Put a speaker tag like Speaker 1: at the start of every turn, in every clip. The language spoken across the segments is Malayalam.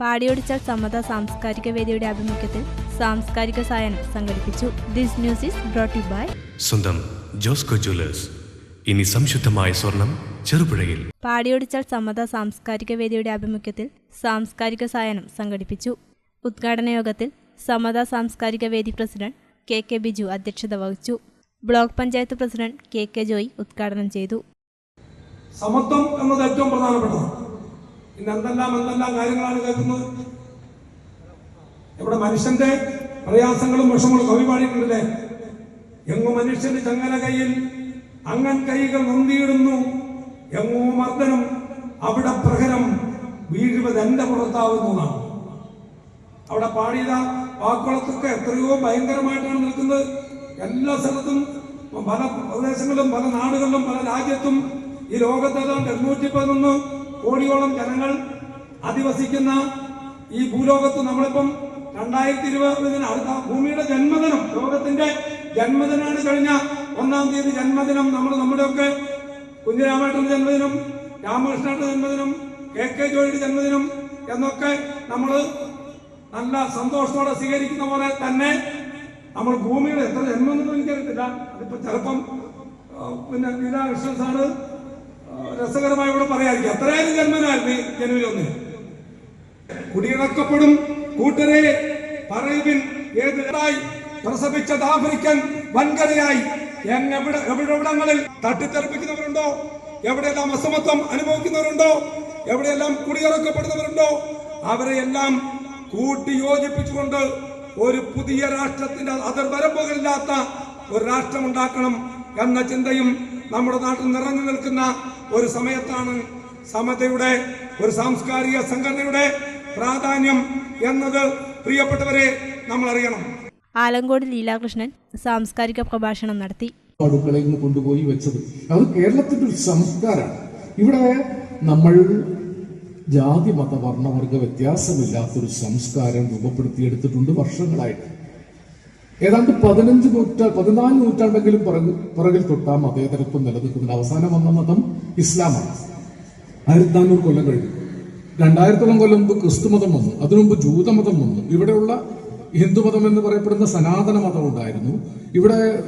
Speaker 1: പാടിയൊടിച്ചാൽ സമ്മത സാംസ്കാരിക വേദിയുടെ ആഭിമുഖ്യത്തിൽ സാംസ്കാരിക സായനം സംഘടിപ്പിച്ചു. This news is brought you by
Speaker 2: സ്വന്തം ജോസ്കോ ജ്വല്ലേഴ്സ്. ഇനി സംശുദ്ധമായ സ്വർണം ചെറുപുഴയിൽ.
Speaker 1: പാടിയൊടിച്ചാൽ സമ്മത സാംസ്കാരിക വേദിയുടെ ആഭിമുഖ്യത്തിൽ സാംസ്കാരിക സായനം സംഘടിപ്പിച്ചു. ഉദ്ഘാടന യോഗത്തിൽ സമത സാംസ്കാരിക വേദി പ്രസിഡന്റ് കെ കെ ബിജു അധ്യക്ഷത വഹിച്ചു. Block panchayat president K K Joy ഉദ്ഘാടനം ചെയ്തു.
Speaker 3: സമത്വം എന്നത് ഏറ്റവും പ്രധാനപ്പെട്ടതാണ്. ഇന്ന് എന്തെല്ലാം എന്തെല്ലാം കാര്യങ്ങളാണ് കേൾക്കുന്നത്? ഇവിടെ മനുഷ്യന്റെ പ്രയാസങ്ങളും വിഷമങ്ങളും കവി പാടിയിട്ടുണ്ടല്ലേ എങ്ങു മനുഷ്യന് ചങ്ങല കയ്യിൽ അങ്ങൻ കൈകൾ നന്ദിയിടുന്നു എങ്ങോ മർദ്ദനം അവിടെ പ്രഹരം വീഴുവത് എന്റെ പുറത്താവുന്നു അവിടെ പാടിയത വാക്കുകളത്തൊക്കെ എത്രയോ ഭയങ്കരമായിട്ടാണ് നിൽക്കുന്നത്. എല്ലാ സ്ഥലത്തും പല പ്രദേശങ്ങളിലും പല നാടുകളിലും പല രാജ്യത്തും ഈ ലോകത്ത് ഏതാണ്ട് എണ്ണൂറ്റി പതിനൊന്ന് കോടിയോളം ജനങ്ങൾ അധിവസിക്കുന്ന ഈ ഭൂലോകത്ത് നമ്മളിപ്പം രണ്ടായിരത്തി ഇരുപതിന് അടുത്ത ഭൂമിയുടെ ജന്മദിനം ലോകത്തിന്റെ ജന്മദിനാണ് കഴിഞ്ഞ ഒന്നാം തീയതി ജന്മദിനം. നമ്മൾ നമ്മുടെയൊക്കെ കുഞ്ഞിരാമേട്ടന്റെ ജന്മദിനം രാമകൃഷ്ണന്റെ ജന്മദിനം കെ കെ ജോയിയുടെ ജന്മദിനം എന്നൊക്കെ നമ്മൾ നല്ല സന്തോഷത്തോടെ സ്വീകരിക്കുന്ന പോലെ തന്നെ നമ്മൾ ഭൂമിയുടെ എത്ര ജന്മമെന്ന് എനിക്കറിയത്തില്ല. അതിപ്പോ ചിലപ്പം പിന്നെ ഗീതാകൃഷ്ണൻ സാറ് രസകരമായി ഇവിടെ പറയാതിരിക്കും അത്രയും ജന്മനായിരുന്നു ജനുവരി ഒന്നിന് കുടിയിറക്കപ്പെടും കൂട്ടരെ പറയുവിൻ ഏതായി പ്രസവിച്ച ആഫ്രിക്കൻ വൻകരയായി. എവിടെ എവിടെവിടങ്ങളിൽ തട്ടിത്തെറിപ്പിക്കുന്നവരുണ്ടോ? എവിടെയെല്ലാം അസമത്വം അനുഭവിക്കുന്നവരുണ്ടോ? എവിടെയെല്ലാം കുടിയിറക്കപ്പെടുന്നവരുണ്ടോ? അവരെയെല്ലാം കൂട്ടി യോജിപ്പിച്ചുകൊണ്ട് ഒരു പുതിയ രാഷ്ട്രത്തിന്റെ അതിർവരമ്പുകളില്ലാത്ത ഒരു രാഷ്ട്രം ഉണ്ടാക്കണം. എന്ന ചിന്തയും നമ്മുടെ നാട്ടിൽ നിറഞ്ഞു നിൽക്കുന്ന ഒരു സമയത്താണ് സമതയുടെ ഒരു സാംസ്കാരിക സംഘടനയുടെ പ്രാധാന്യം എന്നത്. പ്രിയപ്പെട്ടവരെ നമ്മൾ അറിയണം
Speaker 1: ആലങ്കോട് ലീലാകൃഷ്ണൻ സാംസ്കാരിക പ്രഭാഷണം നടത്തി.
Speaker 4: അടുക്കളയിൽ നിന്ന് കൊണ്ടുപോയി വെച്ചത്. അത് കേരളത്തിന്റെ ഒരു സംസ്കാരമാണ്. ഇവിടെ നമ്മൾ ജാതി മത വർണവർഗ വ്യത്യാസമില്ലാത്തൊരു സംസ്കാരം രൂപപ്പെടുത്തിയെടുത്തിട്ടുണ്ട് വർഷങ്ങളായിട്ട്. ഏതാണ്ട് പതിനഞ്ച് നൂറ്റാ പതിനാല് നൂറ്റാണ്ടെങ്കിലും പുറകിൽ പിറകിൽ തൊട്ടാ മതേതരത്വം നിലനിൽക്കുന്നുണ്ട് അവസാനം വന്ന മതം ഇസ്ലാമാണ്. ആയിരത്തി നാനൂറ് കൊല്ലം കഴിഞ്ഞു. രണ്ടായിരത്തോളം കൊല്ലം മുമ്പ് ക്രിസ്തുമതം വന്നു. അതിനുമുമ്പ് ജൂതമതം വന്നു. ഇവിടെയുള്ള ഹിന്ദുമതം എന്ന് പറയപ്പെടുന്ന സനാതന മതം ഉണ്ടായിരുന്നു. ഇവിടെ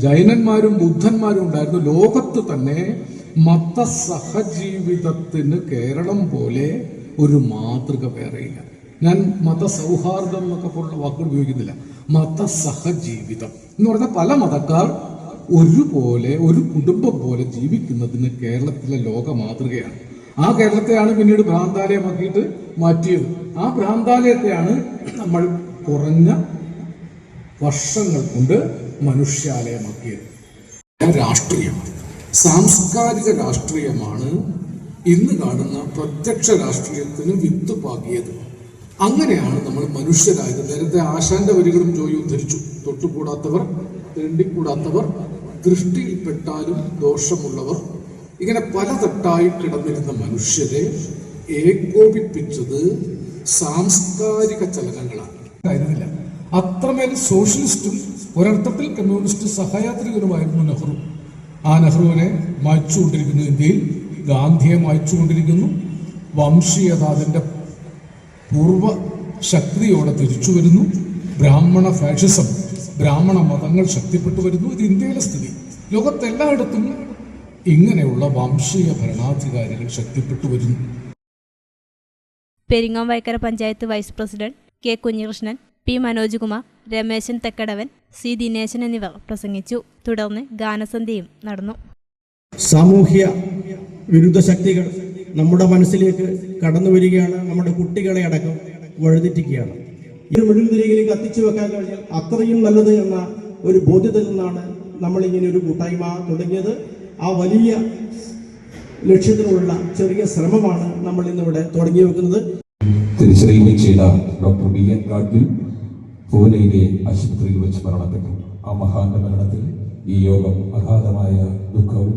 Speaker 4: ജൈനന്മാരും ബുദ്ധന്മാരും ഉണ്ടായിരുന്നു. ലോകത്ത് തന്നെ മത സഹജീവിതത്തിന് കേരളം പോലെ ഒരു മാതൃക വേറെയില്ല. ഞാൻ മതസൗഹാർദ്ദം എന്നൊക്കെ പോലുള്ള വാക്കുകൾ ഉപയോഗിക്കുന്നില്ല. മത സഹജീവിതം എന്ന് പറഞ്ഞാൽ പല മതക്കാർ ഒരുപോലെ ഒരു കുടുംബം പോലെ ജീവിക്കുന്നതിന് കേരളത്തിലെ ലോക മാതൃകയാണ്. ആ കേരളത്തെയാണ് പിന്നീട് ഭ്രാന്താലയമാക്കിയിട്ട് മാറ്റിയത്. ആ ഭ്രാന്താലയത്തെയാണ് നമ്മൾ കുറഞ്ഞ വർഷങ്ങൾ കൊണ്ട് മനുഷ്യാലയമാക്കിയത്. രാഷ്ട്രീയം സാംസ്കാരിക രാഷ്ട്രീയമാണ് ഇന്ന് കാണുന്ന പ്രത്യക്ഷ രാഷ്ട്രീയത്തിന് വിത്ത് പാകിയത് അങ്ങനെയാണ് നമ്മൾ മനുഷ്യരായത്. നേരത്തെ ആശാന്റെ വരികളും ജോയി ഉദ്ധരിച്ചു തൊട്ടുകൂടാത്തവർ തെണ്ടിക്കൂടാത്തവർ ദൃഷ്ടിയിൽപ്പെട്ടാലും ദോഷമുള്ളവർ. ഇങ്ങനെ പലതട്ടായി കിടന്നിരുന്ന മനുഷ്യരെ ഏകോപിപ്പിച്ചത് സാംസ്കാരിക ചലനങ്ങളാണ്. ആയിരുന്നില്ല. അത്രമേൽ സോഷ്യലിസ്റ്റും ഒരർത്ഥത്തിൽ കമ്മ്യൂണിസ്റ്റ് സഹയാത്രികരുമായിരുന്നു നെഹ്റു. ആ നെഹ്റുവിനെ മായ്ച്ചുകൊണ്ടിരിക്കുന്നു ഇന്ത്യയിൽ ഗാന്ധിയെ മായ്ച്ചുകൊണ്ടിരിക്കുന്നു. വംശീയത അതിന്റെ പൂർവ ശക്തിയോടെ തിരിച്ചു വരുന്നു. ബ്രാഹ്മണ ഫാഷിസം ബ്രാഹ്മണ മതങ്ങൾ ശക്തിപ്പെട്ടു വരുന്നു. ഇത് ഇന്ത്യയിലെ സ്ഥിതി. ലോകത്തെല്ലായിടത്തും ഇങ്ങനെയുള്ള വംശീയ ഭരണാധികാരികൾ ശക്തിപ്പെട്ടു വരുന്നു.
Speaker 1: Peringome Vayakkara panchayat vice president K Kunhikrishnan P Manoj Kumar Rameshan Thekkadavan C Dineshan എന്നിവർ പ്രസംഗിച്ചു. തുടർന്ന് ഗാനസന്ധ്യയും നടന്നു.
Speaker 5: സാമൂഹ്യ വിരുദ്ധ ശക്തികൾ നമ്മുടെ മനസ്സിലേക്ക് കടന്നു വരികയാണ്. നമ്മുടെ കുട്ടികളെ അടക്കം വഴുതിറ്റിക്കുകയാണ് ഈ മെഴുകുതിരികളിൽ കത്തിച്ചു വെക്കാൻ കഴിഞ്ഞാൽ അത്രയും നല്ലത് എന്ന ഒരു ബോധ്യത്തിൽ നിന്നാണ് നമ്മളിങ്ങനെ ഒരു കൂട്ടായ്മ തുടങ്ങിയത്. ആ വലിയ ലക്ഷ്യത്തിനുള്ള ചെറിയ ശ്രമമാണ് നമ്മൾ ഇന്നിവിടെ തുടങ്ങി വെക്കുന്നത്.
Speaker 6: തിരിച്ചറിയുകയും ചെയ്ത ഡോക്ടർ ബി എൻ കാട്ടിൽ പൂനെയിലെ ആശുപത്രിയിൽ വെച്ച് മരണപ്പെട്ടു. ആ മഹാന്റെ മരണത്തിൽ ഈ യോഗം അഗാധമായ ദുഃഖവും